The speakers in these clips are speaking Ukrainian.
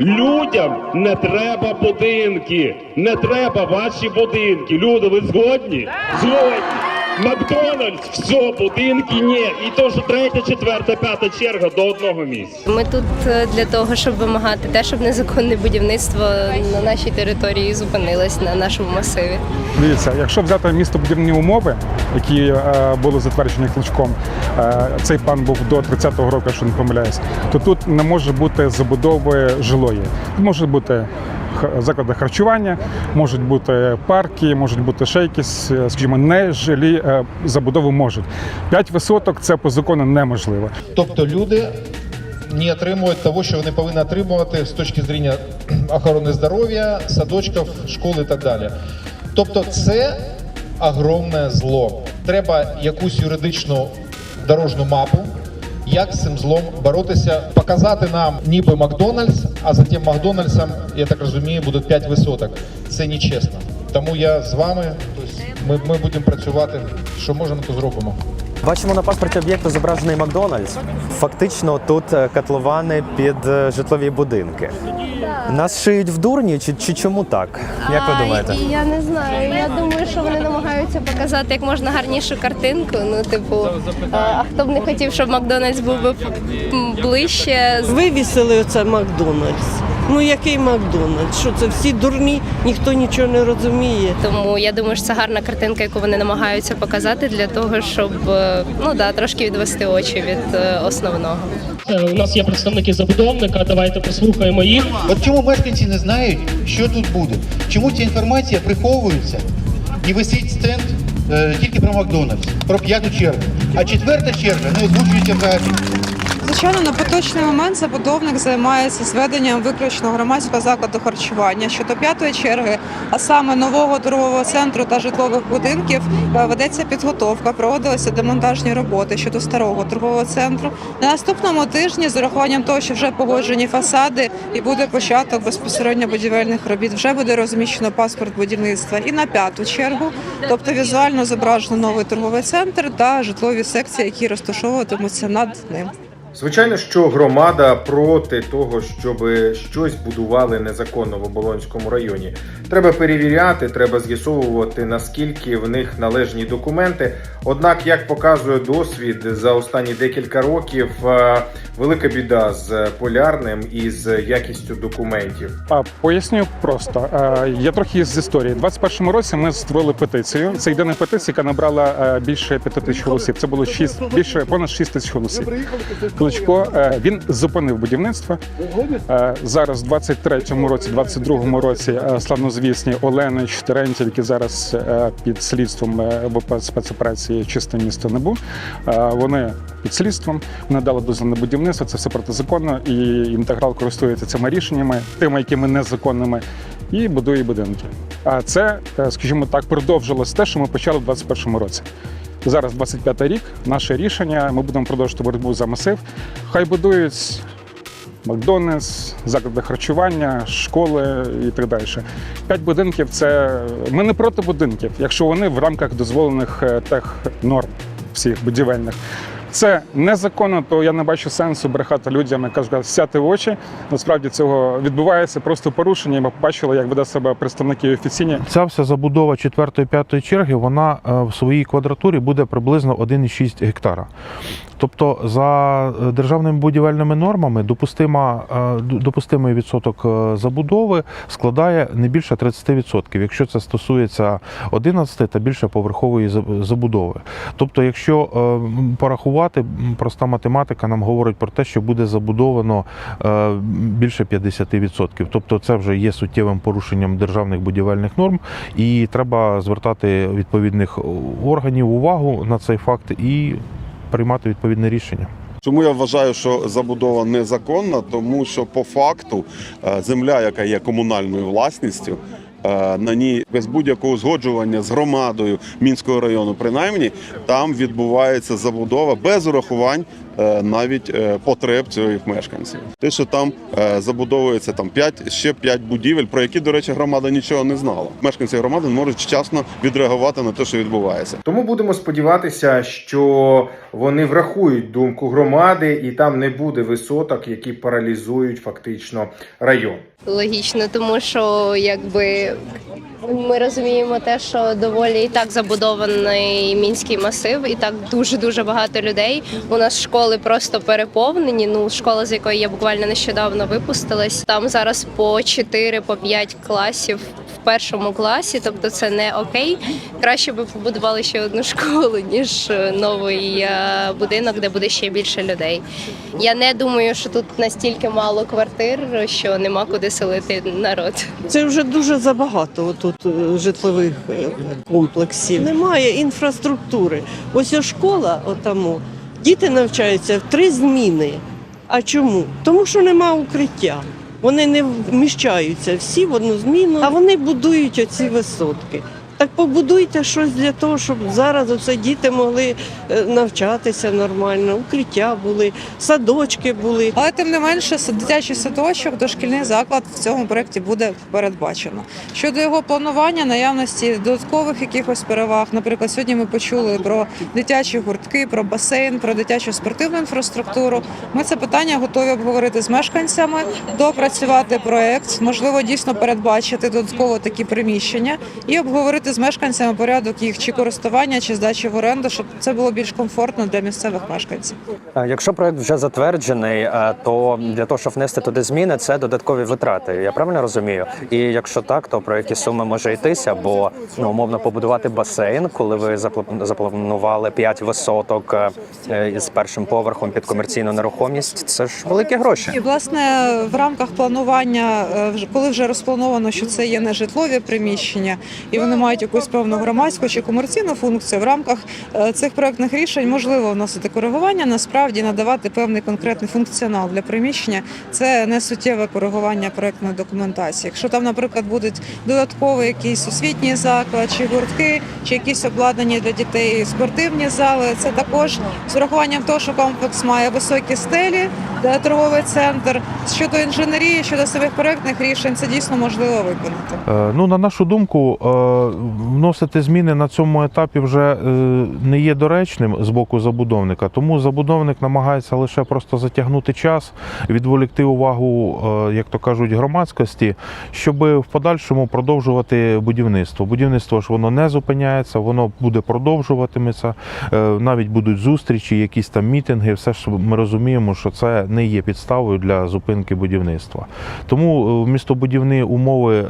Людям не треба будинки, не треба ваші будинки. Люди, ви згодні? Згодні. Макдональдс, все, будинки ні. І то, що третя, четверта, п'ята черга до одного місця. Ми тут е, для того, щоб вимагати те, щоб незаконне будівництво на нашій території зупинилось на нашому масиві. Дивіться, якщо взяти містобудівні умови, які е, були затверджені кличком, е, цей пан був до 30-го року, якщо не помиляюсь, то тут не може бути забудови жилої. Може бути х- заклади харчування, можуть бути парки, можуть бути ще якісь, скажімо, нежилі е, забудови можуть. П'ять висоток це по закону неможливо. Тобто люди не отримують того, що вони повинні отримувати з точки зрення охорони здоров'я, садочків, школ і так далі. Тобто, це огромне зло. Треба якусь юридичну дорожню мапу, як з цим злом боротися, показати нам ніби Макдональдс, а затім Макдональдсам, я так розумію, будуть 5 висоток. Це нечесно. Тому я з вами, тобто ми, ми будемо працювати, що можемо, то зробимо. Бачимо на паспорті об'єкту зображений Макдональдс. Фактично тут е, котловани під е, житлові будинки. Нас шиють в дурні, чи, чи чому так? Як ви думаєте? А, Я не знаю. Я думаю, що вони намагаються показати як можна гарнішу картинку. Ну, типу, а, а хто б не хотів, щоб Макдональдс був би ближче. Вивісили оце Макдональдс. Ну який Макдональдс? Що це всі дурні, ніхто нічого не розуміє. Тому я думаю, що це гарна картинка, яку вони намагаються показати для того, щоб е, ну да, трошки відвести очі від е, основного. Е, У нас є представники забудовника. Давайте послухаємо їх. От чому мешканці не знають, що тут буде? Чому ця інформація приховується і висить стенд е, тільки про Макдональдс, про п'яту чергу. А четверта черга не озвучується взагалі. Звичайно, на поточний момент забудовник займається зведенням виключно громадського закладу харчування щодо п'ятої черги, а саме нового торгового центру та житлових будинків, е, ведеться підготовка, проводилися демонтажні роботи щодо старого торгового центру. На наступному тижні, з урахуванням того, що вже погоджені фасади і буде початок безпосередньо будівельних робіт, вже буде розміщено паспорт будівництва і на п'яту чергу, тобто візуально зображено новий торговий центр та житлові секції, які розташовуватимуться над ним. Звичайно, що громада проти того, щоб щось будували незаконно в Оболонському районі. Треба перевіряти, треба з'ясовувати наскільки в них належні документи. Однак, як показує досвід за останні декілька років, е, велика біда з полярним і з якістю документів. А, Поясню просто. Е, Я трохи з історії. У 21-му році ми створили петицію. Це єдина петиція, яка набрала е, більше 5 тисяч голосів. Це було 6, більше понад 6 тисяч голосів. Кличко е, він зупинив будівництво. Е, Зараз, в 23-му році, 22-му році, е, славнозвісні Оленич Терентів, які зараз під слідством ВП спецоперації Чисте місто НАБУ. е, Вони під слідством вони дали дозвіл на будівництво. Це все протизаконно, і інтеграл користується цими рішеннями, тими, якими незаконними, і будує будинки. А це, скажімо так, продовжилось те, що ми почали в 21-му році. Зараз 25-й рік, наше рішення. Ми будемо продовжувати боротьбу за масив. Хай будують Макдональдс, заклади харчування, школи і так далі. П'ять будинків це ми не проти будинків, якщо вони в рамках дозволених тех норм всіх будівельних. Це незаконно, то я не бачу сенсу брехати людям, і кажуть, сяти в очі. Насправді цього відбувається просто порушення. Ми побачили, як веде себе представники офіційні. Ця вся забудова 4-5 черги, вона е, в своїй квадратурі буде приблизно 1,6 гектара. Тобто за е, державними будівельними нормами допустима, е, допустимий відсоток е, забудови складає не більше 30%, якщо це стосується 11 та більше поверхової заб- забудови. Тобто, якщо порахувати, проста математика нам говорить про те, що буде забудовано більше 50%. Тобто це вже є суттєвим порушенням державних будівельних норм, і треба звертати відповідних органів увагу на цей факт і приймати відповідне рішення. Чому я вважаю, що забудова незаконна? Тому що по факту е, земля, яка є комунальною власністю, е, на ній без будь-якого узгоджування з громадою мінського району, принаймні там відбувається забудова без урахувань навіть е, потреб цих мешканців. Те, що там е, забудовується там 5, ще 5 будівель, про які, до речі, громада нічого не знала. Мешканці громади можуть вчасно відреагувати на те, що відбувається. Тому будемо сподіватися, що вони врахують думку громади, і там не буде висоток, які паралізують фактично район. Логічно, тому що якби ми розуміємо те, що доволі і так забудований мінський масив, і так дуже дуже багато людей. У нас школи просто переповнені. Ну, школа, з якої я буквально нещодавно випустилась. Там зараз по 4 по 5 класів в першому класі, тобто це не окей. Краще би побудували ще одну школу, ніж е, новий е, будинок, де буде ще більше людей. Я не думаю, що тут настільки мало квартир, що нема куди селити народ. Це вже дуже забагато тут е, житлових комплексів. Немає інфраструктури. Ось школа, отаму, діти навчаються в три зміни. А чому? Тому що нема укриття. Вони не вміщаються всі в одну зміну, а вони будують оці висотки. Так побудуйте щось для того, щоб зараз оце діти могли е, навчатися нормально, укриття були, садочки були. Але тим не менше, дитячий садочок, дошкільний заклад в цьому проєкті буде передбачено. Щодо його планування, наявності додаткових якихось переваг. Наприклад, сьогодні ми почули про дитячі гуртки, про басейн, про дитячу спортивну інфраструктуру. Ми це питання готові обговорити з мешканцями, допрацювати проєкт, можливо, дійсно передбачити додатково такі приміщення і обговорити з мешканцями порядок їх чи користування, чи здачі в оренду, щоб це було більш комфортно для місцевих мешканців. Е, Якщо проект вже затверджений, е, то для того, щоб внести туди зміни, це додаткові витрати. Я правильно розумію? І якщо так, то про які суми може йтися? Бо ну умовно побудувати басейн, коли ви запла- запланували 5 висоток е, із першим поверхом під комерційну нерухомість, це ж великі гроші. І власне в рамках планування, коли вже розплановано, що це є нежитлові приміщення, і вони мають якусь певну громадську чи комерційну функцію, в рамках е, цих проектних рішень можливо вносити коригування, насправді надавати певний конкретний функціонал для приміщення. Це не суттєве коригування проектної документації. Якщо там, наприклад, будуть додатковий якийсь освітній заклад, чи гуртки, чи якісь обладнані для дітей спортивні зали, це також з урахуванням того, що комплекс має високі стелі, торговий центр. Щодо інженерії, щодо самих проектних рішень, це дійсно можливо виконати. Е, Ну, на нашу думку, е, вносити зміни на цьому етапі вже е, не є доречним з боку забудовника, тому забудовник намагається лише просто затягнути час, відволікти увагу, е, як то кажуть, громадськості, щоб в подальшому продовжувати будівництво. Будівництво ж воно не зупиняється, воно буде продовжуватиметься. Е, Навіть будуть зустрічі, якісь там мітинги. Все ж ми розуміємо, що це не є підставою для зупинки будівництва. Тому в містобудівні умови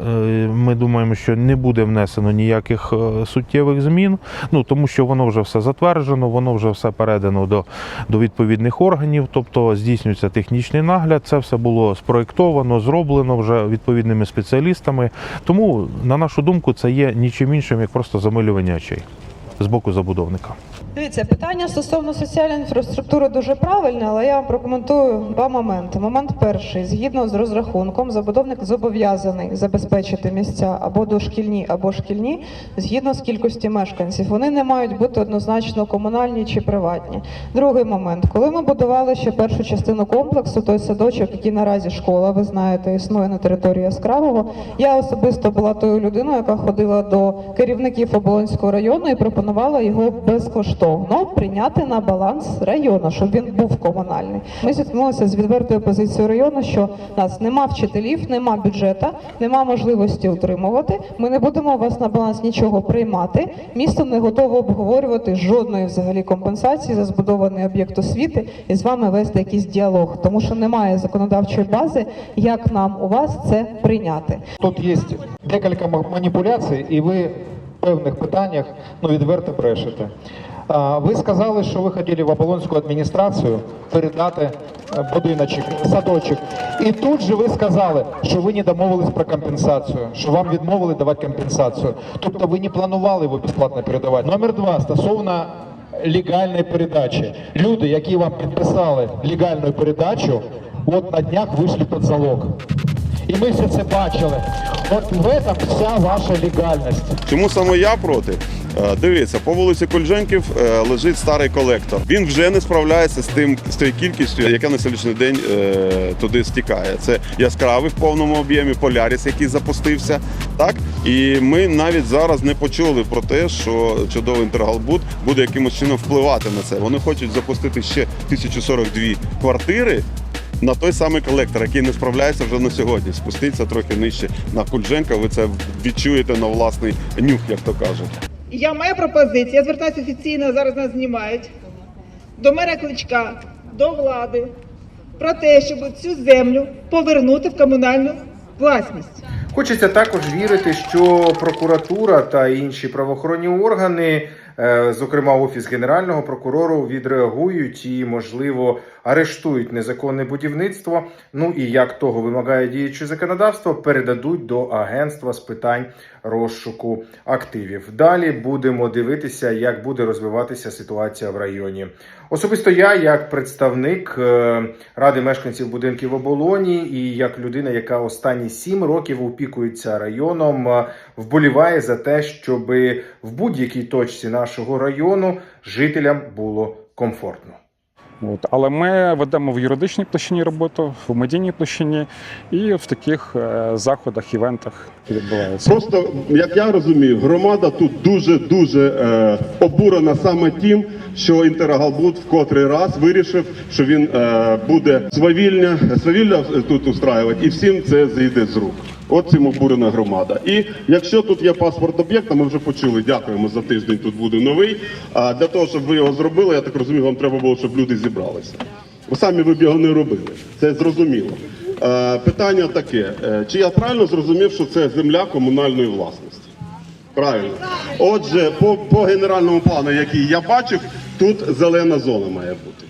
ми думаємо, що не буде внесено ніяких е, суттєвих змін. Ну тому що воно вже все затверджено, воно вже все передано до, до відповідних органів, тобто здійснюється технічний нагляд. Це все було спроєктовано, зроблено вже відповідними спеціалістами. Тому, на нашу думку, це є нічим іншим, як просто замилювання очей з боку забудовника. Дивіться, питання стосовно соціальної інфраструктури дуже правильне, але я вам прокоментую два моменти. Момент перший: згідно з розрахунком, забудовник зобов'язаний забезпечити місця або дошкільні, або шкільні, згідно з кількості мешканців. Вони не мають бути однозначно комунальні чи приватні. Другий момент, коли ми будували ще першу частину комплексу, той садочок, який наразі школа, ви знаєте, існує на території яскравого. Я особисто була тою людиною, яка ходила до керівників Оболонського району і пропонувала його безкоштовно прийняти на баланс району, щоб він був комунальний. Ми зіткнулися з відвертою позицією району, що нас нема вчителів, нема бюджету, нема можливості утримувати. Ми не будемо вас на баланс нічого приймати. Місто не готове обговорювати жодної взагалі компенсації за збудований об'єкт освіти і з вами вести якийсь діалог, тому що немає законодавчої бази, як нам у вас це прийняти. Тут є декілька ма- маніпуляцій, і ви певних питаннях ну, відверто брешете. Ви сказали, що ви хотіли в Оболонську адміністрацію передати е, будиночок, садочок. І тут же ви сказали, що ви не домовились про компенсацію, що вам відмовили давати компенсацію. Тобто ви не планували його безплатно передавати. Номер два стосовно легальної передачі. Люди, які вам підписали легальну передачу, от на днях вийшли під залог. І ми все це бачили. От в этом вся ваша легальність. Чому саме я проти? Е, Дивіться, по вулиці Кульженків е, лежить старий колектор. Він вже не справляється з тим з тією кількістю, яка на сьогоднішній день е, туди стікає. Це яскравий в повному об'ємі, поляріс, який запустився. Так і ми навіть зараз не почули про те, що чудовий інтергалбут буде якимось чином впливати на це. Вони хочуть запустити ще 1042 квартири. На той самий колектор, який не справляється вже на сьогодні. Спуститься трохи нижче на Кульженка. Ви це відчуєте на власний нюх, як то кажуть. Я маю пропозицію, я звертаюся офіційно, зараз нас знімають, до мера Кличка, до влади про те, щоб цю землю повернути в комунальну власність. Хочеться також вірити, що прокуратура та інші правоохоронні органи, зокрема офіс генерального прокурору, відреагують і, можливо, арештують незаконне будівництво. Ну і як того вимагає діюче законодавство, передадуть до агентства з питань розшуку активів. Далі будемо дивитися, як буде розвиватися ситуація в районі. Особисто я, як представник е, ради мешканців будинків оболоні, і як людина, яка останні сім років опікується районом, е, вболіває за те, щоб в будь-якій точці нашого району жителям було комфортно. От. Але ми ведемо в юридичній площині роботу, в медійній площині і в таких е, заходах, івентах які відбуваються. Просто як я розумію, громада тут дуже дуже е, обурена саме тим, що Інтергалбут в котрий раз вирішив, що він е, буде свавільня, свавілля тут устраювати, і всім це зійде з рук. От цим обурена громада. І якщо тут є паспорт об'єкта, ми вже почули. Дякуємо за тиждень. Тут буде новий. А для того, щоб ви його зробили, я так розумію, вам треба було, щоб люди зібралися. Ви самі ви б його не робили. Це зрозуміло. Питання таке: е, чи я правильно зрозумів, що це земля комунальної власності? Правильно. Отже, по, по генеральному плану, який я бачив, тут зелена зона має бути.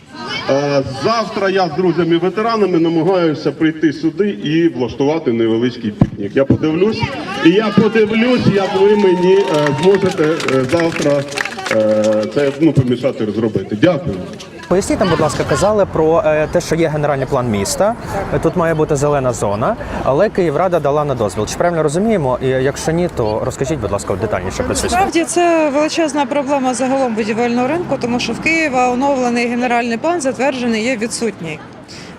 Е, Завтра я з друзями-ветеранами намагаюся прийти сюди і влаштувати невеличкий пікнік. Я подивлюсь, і я подивлюсь, як ви мені е, зможете е, завтра це ну, помішати зробити. Дякую. Поясніть нам, будь ласка, казали про е, те, що є генеральний план міста. Тут має бути зелена зона, але Київрада дала на дозвіл. Чи правильно розуміємо? І якщо ні, то розкажіть, будь ласка, детальніше про це. Насправді це величезна проблема загалом будівельного ринку, тому що в Києві оновлений генеральний план затверджений є відсутній.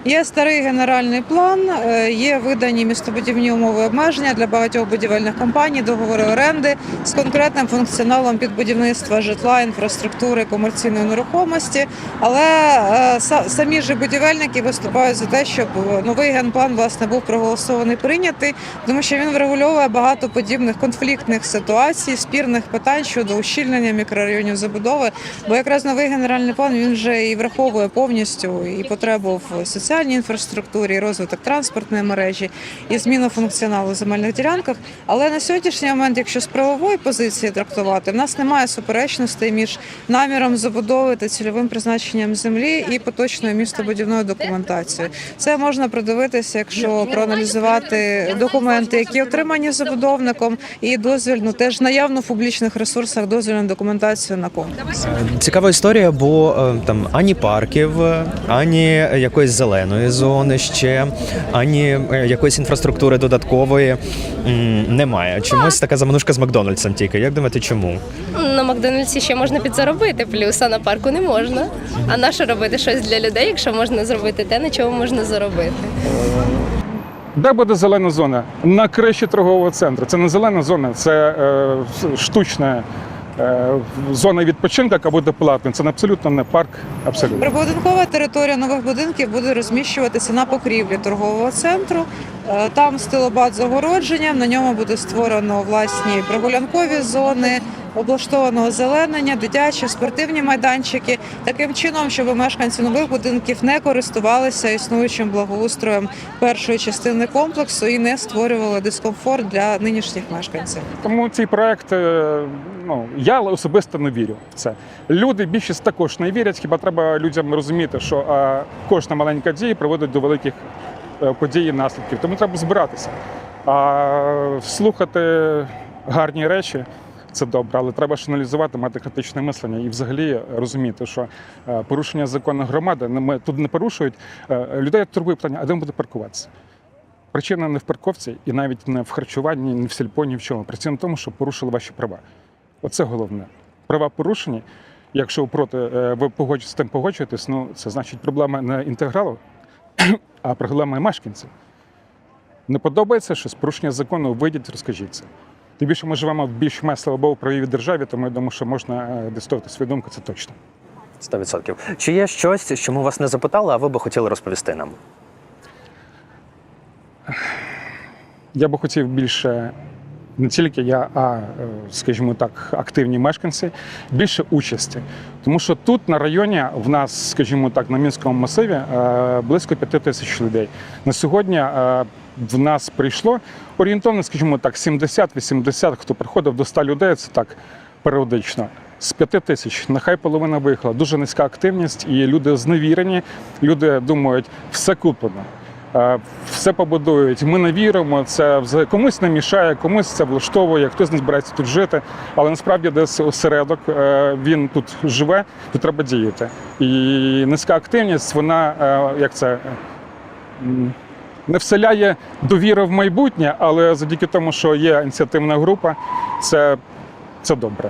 Є старий генеральний план, е, є видані містобудівні умови обмеження для багатьох будівельних компаній, договори оренди з конкретним функціоналом під будівництва житла, інфраструктури, комерційної нерухомості. Але е, са- самі ж будівельники виступають за те, щоб новий генплан власне був проголосований прийнятий, тому що він врегульовує багато подібних конфліктних ситуацій, спірних питань щодо ущільнення мікрорайонів забудови. Бо якраз новий генеральний план він вже і враховує повністю і потребу в соціальній інфраструктурі, розвиток транспортної мережі, і зміну функціоналу в земельних ділянках. Але на сьогоднішній момент, якщо з правової позиції трактувати, в нас немає суперечностей між наміром забудови та цільовим призначенням землі і поточною містобудівною документацією. Це можна продивитися, якщо проаналізувати документи, які отримані забудовником, і дозвільну теж наявно в публічних ресурсах дозвільну документацію на комплекс. Цікава історія, бо е, там ані парків, ані якоїсь зеленої зони ще, ані е, якоїсь інфраструктури додаткової немає. Чомусь така заманушка з Макдональдсом тільки. Як думаєте, чому? На Макдональдсі ще можна підзаробити, плюс а на парку не можна. А на що робити щось для людей, якщо можна зробити те, на чому можна заробити? Де буде зелена зона? На криші торгового центру. Це не зелена зона, це е, штучна е, зона відпочинку, яка буде платна. Це абсолютно не парк. Абсолютно. Прибудинкова територія нових будинків буде розміщуватися на покрівлі торгового центру. Е, Там стилобат з огородженням, на ньому буде створено власні прогулянкові зони, облаштовано озеленення, дитячі, спортивні майданчики, таким чином, щоб мешканці нових будинків не користувалися існуючим благоустроєм першої частини комплексу і не створювали дискомфорт для нинішніх мешканців. Тому цей проект, е, ну я особисто не вірю в це. Люди більшість також не вірять. Хіба треба людям розуміти, що е, кожна маленька дія приводить до великих е, подій і наслідків. Тому треба збиратися. А слухати гарні речі. Це добре, але треба ж аналізувати, мати критичне мислення і взагалі розуміти, що е, порушення закону громади ми тут не порушують. Е, Людей турбує питання, а де буде паркуватися? Причина не в парковці і навіть не в харчуванні, не в сільпо, ні в чому. Причина в тому, що порушили ваші права. Оце головне. Права порушені. Якщо проти е, ви погоджуєтесь з тим погоджуєтесь, ну це значить проблема не інтегралу, а проблема мешканців. Не подобається щось, порушення закону, вийдіть, розкажіть це. Тим більше ми живемо в більш месливо правовій державі, тому я думаю, що можна е, дистувати свою думку, це точно. 100%. Чи є щось, що ми вас не запитали, а ви би хотіли розповісти нам? Я би хотів більше не тільки я, а е, скажімо так, активні мешканці, більше участі. Тому що тут на районі в нас, скажімо так, на мінському масиві е, близько п'яти тисяч людей. На сьогодні в нас прийшло орієнтовно, скажімо так, 70-80, хто приходив до 100 людей, це так періодично. З п'яти тисяч, нехай половина виїхала. Дуже низька активність, і люди зневірені. Люди думають, все куплено. Е, Все побудують. Ми не віримо. Це комусь не мішає, комусь це влаштовує, хтось не збирається тут жити. Але насправді десь осередок е, він тут живе, тут треба діяти. І низька активність, вона е, як це. Не вселяє довіри в майбутнє, але завдяки тому, що є ініціативна група, це, це добре.